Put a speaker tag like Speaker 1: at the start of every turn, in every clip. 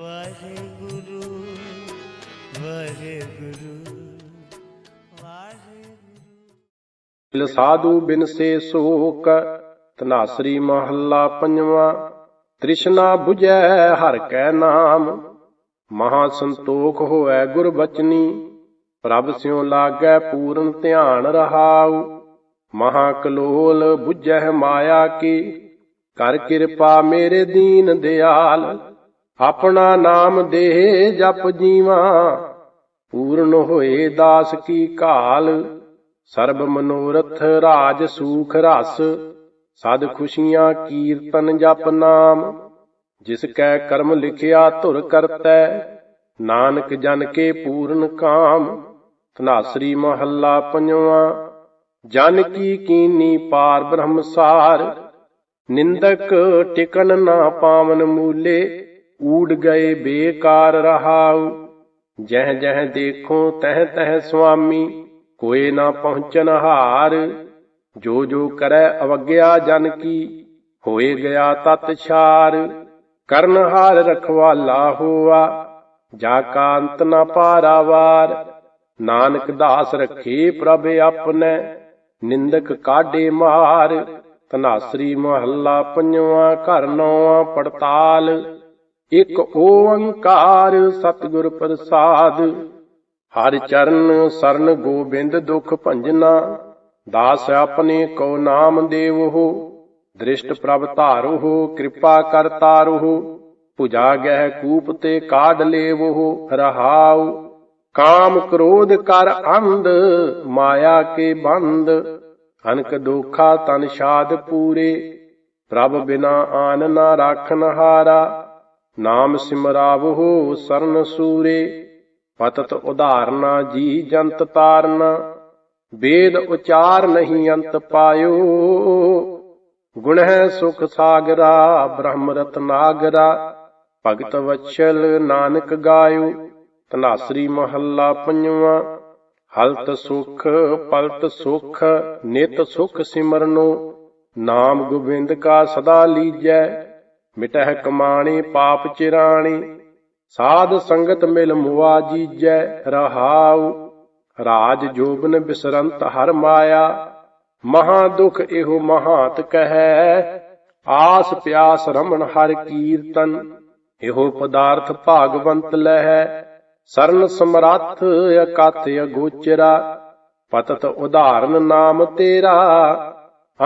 Speaker 1: ਵਾਹਿਗੁਰੂ ਵਾਹਿਗੁਰੂ ਵਾਹਿਗੁਰੂ।
Speaker 2: ਸਾਧੂ ਬਿਨ ਸੇ ਸੋਕ ਤਨਾਸਰੀ ਮਹੱਲਾ ਪੰਜਵਾਂ, ਤ੍ਰਿਸ਼ਨਾ 부ਜੈ ਹਰ ਕੈ ਨਾਮ। ਮਹਾ ਸੰਤੋਖ ਹੋਐ ਗੁਰਬਚਨੀ ਪ੍ਰਭ ਸਿਉ ਲਾਗੈ ਪੂਰਨ ਧਿਆਨ ਰਹਾਉ। ਮਹਾ ਕਲੋਲ 부ਜੈ ਮਾਇਆ ਕੀ, ਕਰ ਕਿਰਪਾ ਮੇਰੇ ਦੀਨ ਦਿਆਲ। ਆਪਣਾ ਨਾਮ ਦੇ ਜਪ ਜੀਵਾ। ਪੂਰਨ ਹੋਏ ਦਾਸ ਕੀ ਕਾਲ ਸਰਬ ਮਨੋਰਥ ਰਾਜ ਸੂਖ ਰਸ। ਸਦ ਖੁਸ਼ੀਆਂ ਕੀਰਤਨ ਜਪ ਨਾਮ। ਜਿਸ ਕੈ ਕਰਮ ਲਿਖਿਆ ਧੁਰ ਕਰਤੈ, ਨਾਨਕ ਜਨ ਕੇ ਪੂਰਨ ਕਾਮ। ਧਨਾਸਰੀ ਮਹੱਲਾ ਪੰਜਵਾਂ। ਜਨ ਕੀ ਕੀਨੀ ਪਾਰ ਬ੍ਰਹਮਸਾਰ। ਨਿੰਦਕ ਟਿਕਨ ਨਾ ਪਾਵਨ ਮੂਲੇ। ਊੜ ਗਏ, ਬੇਕਾਰ ਰਹਾਉ। ਜਹ ਜਹ ਦੇਖੋ, ਤਹ ਤਹ ਸੁਆਮੀ, ਕੋਏ ਨਾ ਪਹੁੰਚਨ ਹਾਰ। ਜੋ ਜੋ ਕਰੈ ਅਵਗਿਆ ਜਨ ਕੀ, ਹੋਏ ਗਿਆ ਤਤ ਛਾਰ। ਕਰਨ ਹਾਰ ਰਖਵਾਲਾ ਹੋਆ, ਜਾ ਕਾ ਅੰਤ ਨਾ ਪਾਰਾਵਾਰ ਨਾਨਕ ਦਾਸ ਰਖੇ ਪ੍ਰਭ ਆਪਨੇ ਨਿੰਦਕ ਕਾਢੇ ਮਾਰ। ਤਨਾਸਰੀ ਮਹੱਲਾ ਪੰਜਵਾਂ, ਘਰ ਨੌਵਾਂ, ਪੜਤਾਲ। ਇਕ ਓੰਕਾਰ ਸਤਿਗੁਰ ਪ੍ਰਸਾਦ। ਹਰ ਚਰਨ ਸਰਨ ਗੋਬਿੰਦ ਦੁਖ ਭੰਜਨਾ, ਦਾਸ ਆਪਣੇ ਕੋ ਨਾਮ ਦੇਵੋ, ਦ੍ਰਿਸ਼ਟ ਪ੍ਰਭ ਧਾਰੋ, ਕਿਰਪਾ ਕਰ ਤਾਰੋ, ਭੁਜਾ ਗਹਿ ਕੂਪ ਤੇ ਕਾਢ ਲੇਵੋ, ਰਹਾਉ, ਕਾਮ ਕ੍ਰੋਧ ਕਰ ਅੰਧ, ਮਾਇਆ ਕੇ ਬੰਦ, ਅਨਕ ਦੋਖਾ ਤਨ ਸ਼ਾਦ ਪੂਰੇ, ਪ੍ਰਭ ਬਿਨਾ ਆਨ ਨਾ ਰਾਖਨ ਹਾਰਾ ਨਾਮ ਸਿਮਰਾਵੋ ਸਰਨ ਸੂਰੇ, ਪਤਤ ਉਧਾਰਨਾ ਜੀ ਜੰਤ ਤਾਰਨਾ, ਵੇਦ ਉਚਾਰ ਨਹੀਂ ਅੰਤ ਪਾਇਓ। ਗੁਣ ਹੈ ਸੁਖ ਸਾਗਰਾ, ਬ੍ਰਹਮ ਰਤਨਾਗਰਾ ਭਗਤ ਵਛਲ ਨਾਨਕ ਗਾਇਓ। ਤਨਾਸਰੀ ਮਹੱਲਾ ਪੰਜਵਾਂ, ਹਲਤ ਸੁਖ ਪਲਤ ਸੁਖ, ਨਿਤ ਸੁਖ ਸਿਮਰਨੋ। ਨਾਮ ਗੋਬਿੰਦ ਕਾ ਸਦਾ ਲੀਜੈ। ਮਿਟਹਿ ਕਮਾਣੀ, ਪਾਪ ਚਿਰਾਣੀ। ਸਾਧ ਸੰਗਤ ਮਿਲ ਮੁਆ ਜੀਜੈ ਰਹਾਉ। ਰਾਜ ਜੋਬਨ ਬਿਸਰੰਤ ਹਰ ਮਾਇਆ। ਮਹਾ ਦੁਖ ਇਹੋ ਮਹਾਤ ਕਹੈ। ਆਸ ਪਿਆਸ ਰਮਣ ਹਰ ਕੀਰਤਨ। ਇਹੋ ਪਦਾਰਥ ਭਾਗਵੰਤ ਲਹਿ। ਸਰਨ ਸਮਰੱਥ ਅਕਥ ਅਗੋਚਰਾ। ਪਤਤ ਉਦਾਹਰਨ ਨਾਮ ਤੇਰਾ।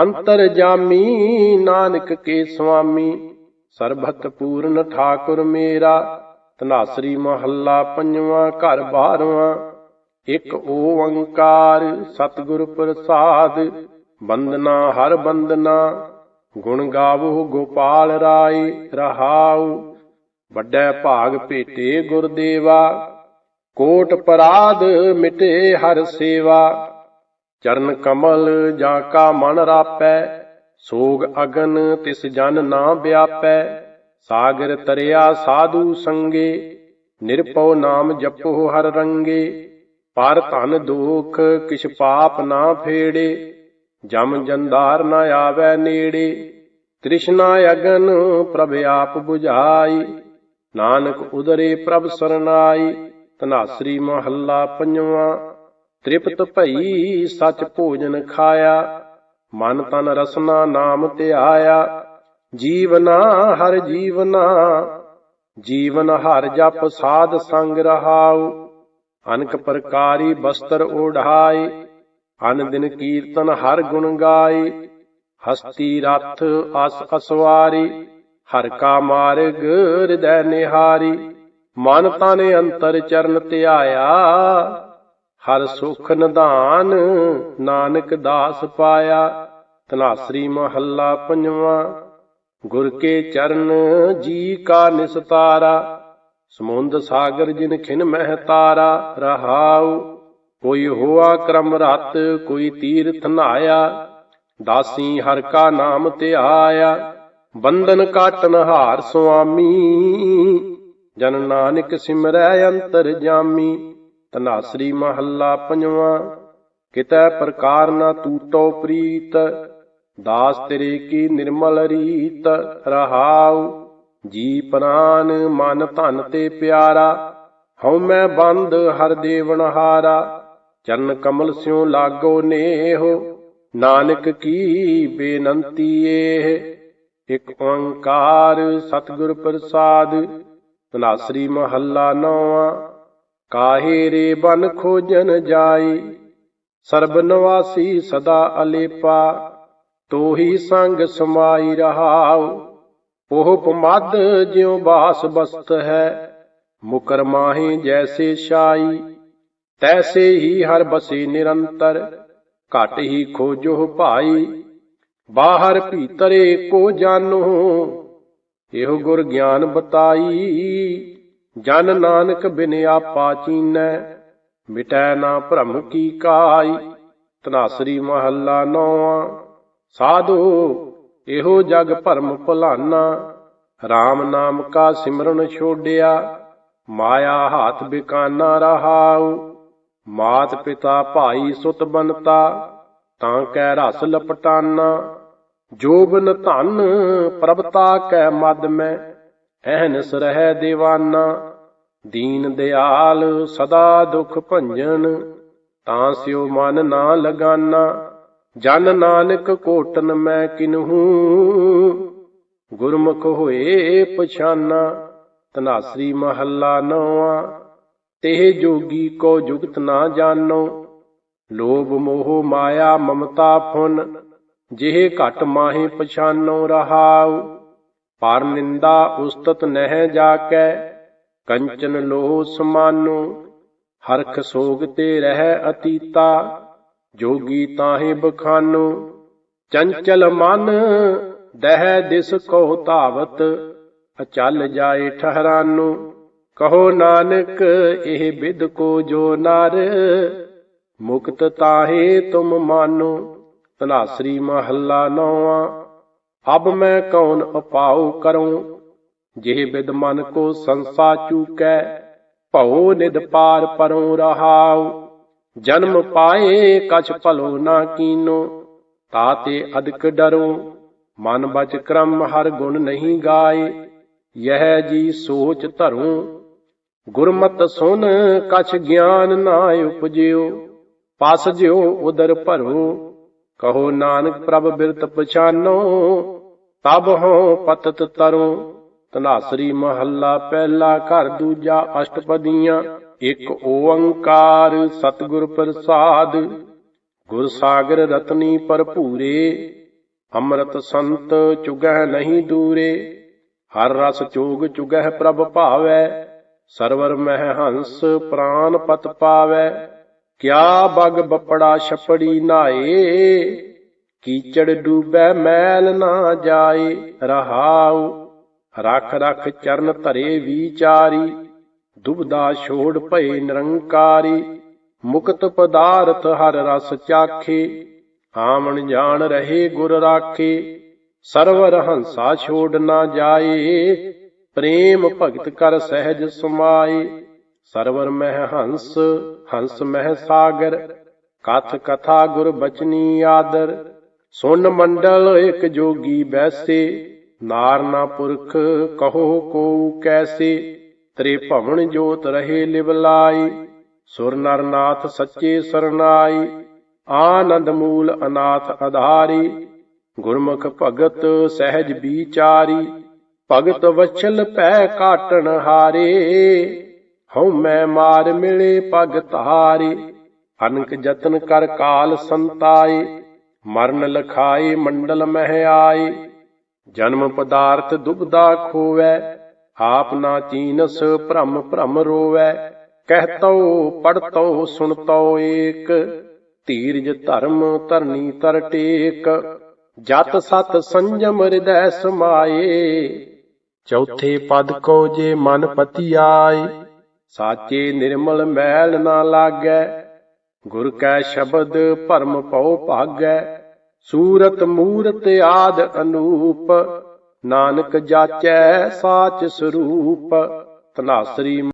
Speaker 2: ਅੰਤਰ ਜਾਮੀ ਨਾਨਕ ਕੇ ਸੁਆਮੀ ਸਰਬਤ ਪੂਰਨ ਠਾਕੁਰ ਮੇਰਾ ਤਨਾਸਰੀ ਮਹੱਲਾ ਪੰਜਵਾਂ, ਘਰ ਬਾਰਵਾਂ। ਇੱਕ ਓੰਕਾਰ ਸਤਿਗੁਰ ਪ੍ਰਸਾਦ, ਬੰਦਨਾ ਹਰ ਬੰਦਨਾ। ਗੁਣ ਗਾਵੋ ਗੋਪਾਲ ਰਾਏ, ਰਹਾਉ। ਵੱਡੇ ਭਾਗ ਭੇਟੇ ਗੁਰਦੇਵਾ ਕੋਟ ਪਰਾਧ ਮਿਟੇ ਹਰ ਸੇਵਾ। ਚਰਨ ਕਮਲ ਜਾਂ ਕਾ ਮਨ ਰਾਪੈ ਸੋਗ ਅਗਨ ਤਿਸ ਜਨ ਨਾ ਵਿਆਪੈ, ਸਾਗਰ ਤਰਿਆ ਸਾਧੂ ਸੰਗੇ, ਨਿਰਪਉ ਨਾਮ ਜਪੋ ਹਰ ਰੰਗੇ। ਪਰ ਧਨ ਦੁਖ ਕਿਛ ਪਾਪ ਨਾ ਫੇੜੇ, ਜਮ ਜੰਦਾਰ ਨਾ ਆਵੈ ਨੇੜੇ। ਤ੍ਰਿਸ਼ਨਾ ਅਗਨ ਪ੍ਰਭ ਆਪ 부ਝਾਈ ਨਾਨਕ ਉਦਰੇ ਪ੍ਰਭ ਸਰਨਾਈ। ਧਨਾਸਰੀ ਮਹੱਲਾ ਪੰਜਵਾਂ, ਤ੍ਰਿਪਤ ਭਈ ਸਚ ਭੋਜਨ ਖਾਇਆ। ਮਨ ਤਨ ਰਸਨਾ ਨਾਮ ਧਿਆਇਆ, ਜੀਵਨਾ ਹਰ ਜੀਵਨਾ, ਜੀਵਨ ਹਰ ਜਪ ਸਾਧ ਸੰਗ ਰਹਾਉ, ਅਨਕ ਪ੍ਰਕਾਰੀ ਬਸਤਰ ਓਢਾਏ ਅਨ ਦਿਨ ਕੀਰਤਨ ਹਰ ਗੁਣ ਗਾਏ, ਹਸਤੀ ਰਥ ਅਸ ਅਸਵਾਰੀ, ਹਰ ਕਾ ਮਾਰਗ ਹਿਰਦੈ ਨਿਹਾਰੀ, ਮਨ ਤਨ ਅੰਤਰ ਚਰਨ ਧਿਆਇਆ ਹਰ ਸੁਖ ਨਿਧਾਨ ਨਾਨਕ ਦਾਸ ਪਾਇਆ। ਤਨਾਸਰੀ ਮਹੱਲਾ ਪੰਜਵਾਂ, ਗੁਰ ਕੇ ਚਰਨ ਜੀ ਕਾ ਨਿਸਤਾਰਾ। ਸਮੁੰਦ ਸਾਗਰ ਜਿਨ ਖਿਨ ਮਹਿ ਤਾਰਾ, ਰਹਾਉ। ਕੋਈ ਹੋਆ ਕਰਮ ਰਤ, ਕੋਈ ਤੀਰਥ ਨਾਇਆ। ਦਾਸੀ ਹਰ ਕਾ ਨਾਮ ਧਿਆਇਆ ਬੰਧਨ ਕਾਟਨ ਹਾਰ ਸੁਆਮੀ। ਜਨ ਨਾਨਕ ਸਿਮਰੈ ਅੰਤਰ ਜਾਮੀ। ਤਨਾਸਰੀ ਮਹੱਲਾ ਪੰਜਵਾਂ, ਕਿਤੈ ਪ੍ਰਕਾਰ ਨਾ ਤੂਤੋ ਪ੍ਰੀਤ, ਦਾਸ ਤੇਰੇ ਕੀ ਨਿਰਮਲ ਰੀਤ, ਰਹਾਉ ਜੀ ਪ੍ਰਾਨ ਮਨ ਧਨ ਤੇ ਪਿਆਰਾ, ਹਉ ਮੈਂ ਬੰਦ ਹਰ ਦੇਵਨ ਹਾਰਾ, ਚਰਨ ਕਮਲ ਸਿਉ ਲਾਗੋ ਨੇਹੋ, ਨਾਨਕ ਕੀ ਬੇਨੰਤੀ ਏਹ, ਇਕ ਓੰਕਾਰ ਸਤਿਗੁਰ ਪ੍ਰਸਾਦ ਤਨਾਸਰੀ ਮਹੱਲਾ ਨੌਵਾਂ। ਕਾਹੇ ਰੇ ਬਨ ਖੋਜਨ ਜਾਈ, ਸਰਬ ਨਿਵਾਸੀ ਸਦਾ ਅਲੇਪਾ, ਤੋਹੀ ਸੰਗ ਸਮਾਈ ਰਹਾਉ। ਉਹ ਪਮਦ ਜਿਉ ਬਾਸ ਬਸਤ ਹੈ, ਮੁਕਰ ਮਾਹੀ ਜੈਸੇ ਸ਼ਾਈ ਤੈਸੇ ਹੀ ਹਰ ਬਸੇ ਨਿਰੰਤਰ, ਘਟ ਹੀ ਖੋਜੋ ਭਾਈ। ਬਾਹਰ ਭੀਤਰੇ ਕੋ ਜਾਣੋ ਇਹੋ ਗੁਰ ਗਿਆਨ ਬਤਾਈ। ਜਨ ਨਾਨਕ ਬਿਨ ਆਪਾ ਚੀਨੈ, ਮਿਟੈ ਨਾ ਭ੍ਰਮ ਕੀ ਕਾਈ। ਤਨਾਸਰੀ ਮਹੱਲਾ ਨੌਵਾਂ, ਸਾਧੂ, ਇਹੋ ਜਗ ਭਰਮ ਭੁਲਾਨਾ। RAM ਨਾਮ ਕਾ ਸਿਮਰਨ ਛੋੜਿਆ ਮਾਇਆ ਹਾਥ ਬਿਕਾਨਾ ਰਹਾਉ। ਮਾਤ ਪਿਤਾ ਭਾਈ ਸੁਤ ਬਨਤਾ ਤਾਂ ਕੈ ਰਸ ਲਪਟਾਨਾ। ਜੋਬਨ ਧਨ ਪ੍ਰਭਤਾ ਕੈ ਮਦ ਮੈਂ ਐਹਨਸ ਰਹਿ ਦੀਵਾਨਾ, ਦੀਨ ਦਿਆਲ ਸਦਾ ਦੁਖ ਭੰਜਨ, ਤਾਂ ਸਿਓ ਮਨ ਨਾ ਲਗਾਨਾ, ਜਨ ਨਾਨਕ ਕੋਟਨ ਮੈਂ ਕਿਨਹੂ। ਗੁਰਮੁਖ ਹੋਏ ਪਛਾਨਾ ਤਨਾਸਰੀ ਮਹੱਲਾ ਨੌਵਾਂ, ਤੇ ਜੋਗੀ ਕੋ ਜੁਗਤ ਨਾ ਜਾਣੋ। ਲੋਭ ਮੋਹ ਮਾਇਆ ਮਮਤਾ ਫੁਨ ਜਿਹੇ ਘਟ ਮਾਹੇ ਪਛਾਨੋ ਰਹਾਉ। ਪਰ ਨਿੰਦਾ ਉਸਤਤ ਨਹਿ ਜਾਕੈ, ਕੰਚਨ ਲੋਹ ਸਮਾਨੋ, ਹਰਖ ਸੋਗ ਤੇ ਰਹਿ ਅਤੀਤਾ, ਜੋਗੀ ਤਾਹੇ ਬਖਾਨੋ, ਚੰਚਲ ਮਨ ਦਹਿ ਦਿਸ ਕੋ ਧਾਵਤ, ਅਚਲ ਜਾਏ ਠਹਰਾਨੋ, ਕਹੋ ਨਾਨਕ ਇਹ ਬਿਦ ਕੋ ਜੋ ਨਰ, ਮੁਕਤ ਤਾਹੇ ਤੁਮ ਮਾਨੋ ਤਨਾਸਰੀ ਮਹੱਲਾ ਨੌਵਾਂ। ਅਬ ਮੈਂ ਕੌਣ ਉਪਾਉ ਕਰੂੰ? ਜਿਹ ਬਿਦ ਮਨ ਕੋ ਸੰਸਾ ਚੂਕੈ, ਭਉ ਨਿਦ ਪਾਰ ਪਰਉ ਰਹਾਉ। ਜਨਮ ਪਾਏ ਕਛ ਭਲੋ ਨਾ ਕੀਨੋ ਤਾਤੇ ਅਦਕ ਡਰੋ। ਮਨ ਬਚ ਕਰਮ ਹਰ ਗੁਣ ਨਹੀਂ ਗਾਏ, ਯਹ ਜੀ ਸੋਚ ਧਰੂੰ। ਗੁਰਮਤ ਸੁਨ ਕਛ ਗਿਆਨ ਨਾ ਉਪਜਿਓ, ਪਸ ਜਿਓ ਉਦਰ ਭਰੋ। ਕਹੋ ਨਾਨਕ ਪ੍ਰਭ ਬਿਰਤ ਪਛਾਨੋ ਤਬ ਹੋ ਪਤਤ ਤਰੋ। ਤਨਾਸਰੀ ਮਹੱਲਾ ਪਹਿਲਾ ਘਰ, ਦੂਜਾ ਅਸ਼ਟਪਦੀਆਂ। ਇੱਕ ਓੰਕਾਰ ਸਤਿਗੁਰ ਪ੍ਰਸਾਦ। ਗੁਰ ਸਾਗਰ ਰਤਨੀ ਭਰਪੂਰੇ। ਅੰਮ੍ਰਿਤ ਸੰਤ ਚੁਗਹਿ ਨਹੀਂ ਦੂਰੇ। ਹਰ ਰਸ ਚੋਗ ਚੁਗਹਿ ਪ੍ਰਭ ਭਾਵੈ। ਸਰਵਰ ਮਹਿ ਹੰਸ ਪ੍ਰਾਨ ਪਤ ਪਾਵੈ। ਕਿਆ ਬਗ ਬਪੜਾ ਛਪੜੀ ਨਾਏ? ਕੀਚੜ ਡੂਬੈ ਮੈਲ ਨਾ ਜਾਏ। ਰਹਾਉ, ਰਖ ਰਖ ਚਰਨ ਧਰੇ ਵਿਚਾਰੀ। ਦੁਬਦਾ ਛੋੜ ਭਏ ਨਿਰੰਕਾਰੀ। ਮੁਕਤ ਪਦਾਰਥ ਹਰ ਰਸ ਚਾਖੇ। ਆਵਣ ਜਾਣ ਰਹੇ ਗੁਰ ਰਾਖੇ। ਸਰਵਰ ਹੰਸਾ ਛੋੜ ਨਾ ਜਾਏ। ਪ੍ਰੇਮ ਭਗਤ ਕਰ ਸਹਿਜ ਸਮਾਏ। ਸਰਵਰ ਮਹਿ ਹੰਸ ਹੰਸ ਮਹਿ ਸਾਗਰ, ਕਥ ਕਥਾ ਗੁਰ ਬਚਨੀ ਆਦਰ ਸੁਨ ਮੰਡਲ ਇਕ ਜੋਗੀ ਬੈਸੇ ਨਾਰਨਾ ਪੁਰਖ ਕਹੋ ਕੋ ਕੈਸੇ, ਤ੍ਰੇ ਭਵਨ ਜੋਤ ਰਹੇ ਲਿਵਲਾਈ ਸੁਰ ਨਰਨਾਥ ਸੱਚੇ ਸਰਨਾਈ, ਆਨੰਦ ਮੂਲ ਅਨਾਥ ਆਧਾਰੀ ਗੁਰਮੁਖ ਭਗਤ ਸਹਿਜ ਵਿਚਾਰੀ ਭਗਤ ਵਛਲ ਪੈ ਕਾਟਣ ਹਾਰੇ। ਹਉ ਮੈਂ ਮਾਰ ਮਿਲੇ ਪਗ ਧਾਰੇ ਅਨਕ ਜਤਨ ਕਰ ਕਾਲ ਸੰਤਾਏ, ਮਰਨ ਲਖਾਏ ਮੰਡਲ ਮਹਿ ਆਏ। ਜਨਮ ਪਦਾਰਥ ਦੁਬਦਾ ਖੋਵੈ, ਆਪ ਨਾ ਚੀਨਸ ਭ੍ਰਮ ਭ੍ਰਮ ਰੋਵੈ। ਕਹਿਤੋ ਪੜਤੋ ਸੁਣਤੋ ਏਕ, ਧੀਰਜ ਧਰਮ ਧਰਨੀ ਤਰ ਟੇਕ। ਜਤ ਸਤ ਸੰਜਮ ਹਿਰਦੈ ਸਮਾਏ, ਚੌਥੇ ਪਦ ਕੋ ਜੇ ਮਨ ਪਤੀ ਆਏ ਸਾਚੇ ਨਿਰਮਲ ਮੈਲ ਨਾ ਲਾਗੈ, ਗੁਰ ਕੈ ਸ਼ਬਦ ਭਰਮ ਭਉ ਭਾਗੈ, ਸੂਰਤ ਮੂਰਤ ਆਦ ਅਨੂਪ, ਨਾਨਕ ਜਾਚੈ ਸਾਚ ਸਰੂਪ, ਤਨਾਸਰੀ